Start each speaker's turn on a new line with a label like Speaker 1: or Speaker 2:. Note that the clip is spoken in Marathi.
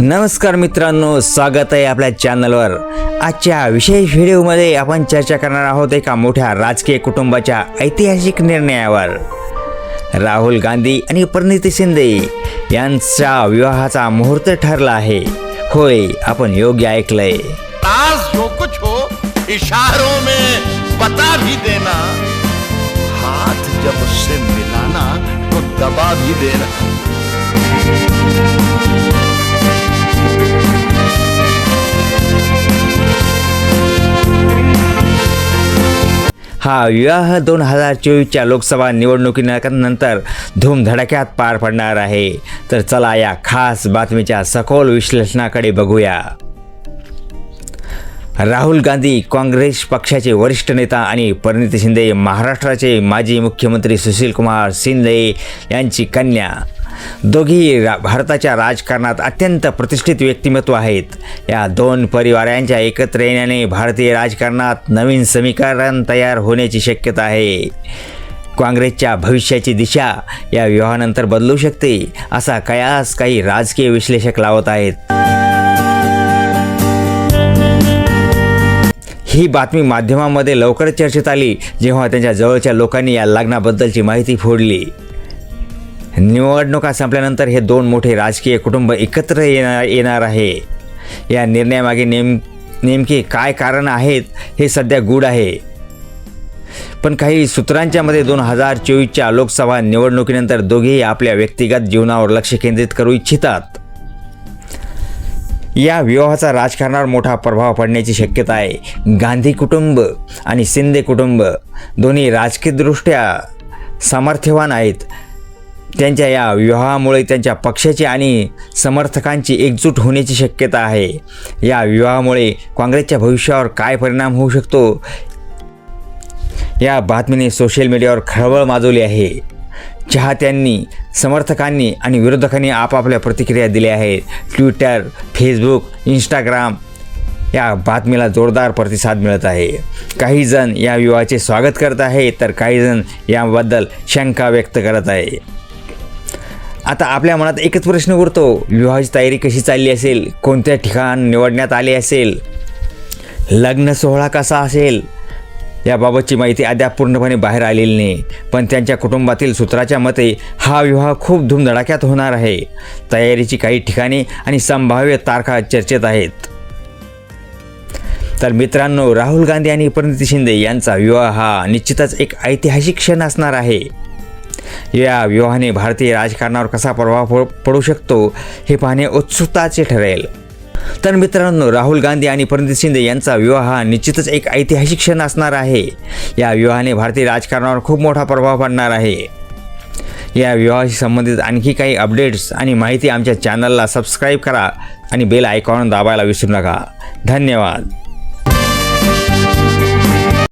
Speaker 1: नमस्कार मित्रांनो स्वागत आहे आपल्या चॅनलवर. आजच्या विशेष व्हिडिओमध्ये आपण चर्चा करणार आहोत एका मोठ्या राजकीय कुटुंबाच्या ऐतिहासिक निर्णयावर. राहुल गांधी आणि परिणिती शिंदे यांचा विवाहाचा मुहूर्त ठरला आहे. होय आपण योग्य ऐकलंय.
Speaker 2: आज जो कुछ हो इशारों में बता भी देना. हाथ जब उससे मिलाना तो दबा भी देना.
Speaker 1: हा विवाह दोन हजार चोवीसच्या लोकसभा निवडणुकीनंतर धूमधडाक्यात पार पडणार आहे. तर चला या खास बातमीच्या सखोल विश्लेषणाकडे बघूया. राहुल गांधी काँग्रेस पक्षाचे वरिष्ठ नेता आणि परिणिती शिंदे महाराष्ट्राचे माजी मुख्यमंत्री सुशीलकुमार शिंदे यांची कन्या. दोघी रा भारताच्या राजकारणात अत्यंत प्रतिष्ठित व्यक्तिमत्व आहेत. या दोन परिवारांच्या एकत्र येण्याने भारतीय राजकारणात नवीन समीकरण तयार होण्याची शक्यता आहे. काँग्रेसच्या भविष्याची दिशा या विवाहानंतर बदलू शकते असा कयास काही राजकीय विश्लेषक लावत आहेत. ही बातमी माध्यमांमध्ये लवकरच चर्चेत आली जेव्हा त्यांच्या जवळच्या लोकांनी या लग्नाबद्दलची माहिती फोडली. निवडणुका संपल्यानंतर हे दोन मोठे राजकीय कुटुंब एकत्र येणार येणार आहे. या निर्णयामागे नेम नेमके काय कारण आहेत हे सध्या गूढ आहे. पण काही सूत्रांच्या मध्ये दोन हजार चोवीसच्या लोकसभा निवडणुकीनंतर दोघेही आपल्या व्यक्तिगत जीवनावर लक्ष केंद्रित करू इच्छितात. या विवाहाचा राजकारणावर मोठा प्रभाव पडण्याची शक्यता आहे. गांधी कुटुंब आणि शिंदे कुटुंब दोन्ही राजकीयदृष्ट्या सामर्थ्यवान आहेत. त्यांच्या या विवाहामुळे त्यांच्या पक्षाची आणि समर्थकांची एकजूट होण्याची शक्यता आहे. या विवाहामुळे काँग्रेसच्या भविष्यावर काय परिणाम होऊ शकतो? या बातमीने सोशल मीडियावर खळबळ माजवली आहे. चाहत्यांनी समर्थकांनी आणि विरोधकांनी आपापल्या प्रतिक्रिया दिल्या आहेत. ट्विटर फेसबुक इंस्टाग्राम या बातमीला जोरदार प्रतिसाद मिळत आहे. काही जण या विवाहाचे स्वागत करत आहे तर काही जण याबद्दल शंका व्यक्त करत आहे आता आपल्या मनात एकच प्रश्न उरतो. विवाहाची तयारी कशी चालली असेल? कोणत्या ठिकाण निवडण्यात आले असेल? लग्न सोहळा कसा असेल? याबाबतची माहिती अद्याप पूर्णपणे बाहेर आलेली नाही. पण त्यांच्या कुटुंबातील सूत्राच्या मते हा विवाह खूप धूमधडाक्यात होणार आहे. तयारीची काही ठिकाणे आणि संभाव्य तारखा चर्चेत आहेत. तर मित्रांनो राहुल गांधी आणि परिणिती शिंदे यांचा विवाह हा निश्चितच एक ऐतिहासिक क्षण असणार आहे. या विवाहाने भारतीय राजकारणावर कसा प्रभाव पडू शकतो हे पाहणे उत्सुकताचे ठरेल. तर मित्रांनो राहुल गांधी आणि परिणिती शिंदे यांचा विवाह हा निश्चितच एक ऐतिहासिक क्षण असणार आहे. या विवाहाने भारतीय राजकारणावर खूप मोठा प्रभाव पडणार आहे. या विवाहाशी संबंधित आणखी काही अपडेट्स आणि माहिती आमच्या चॅनलला सबस्क्राईब करा आणि बेल आयकॉन दाबायला विसरू नका. धन्यवाद.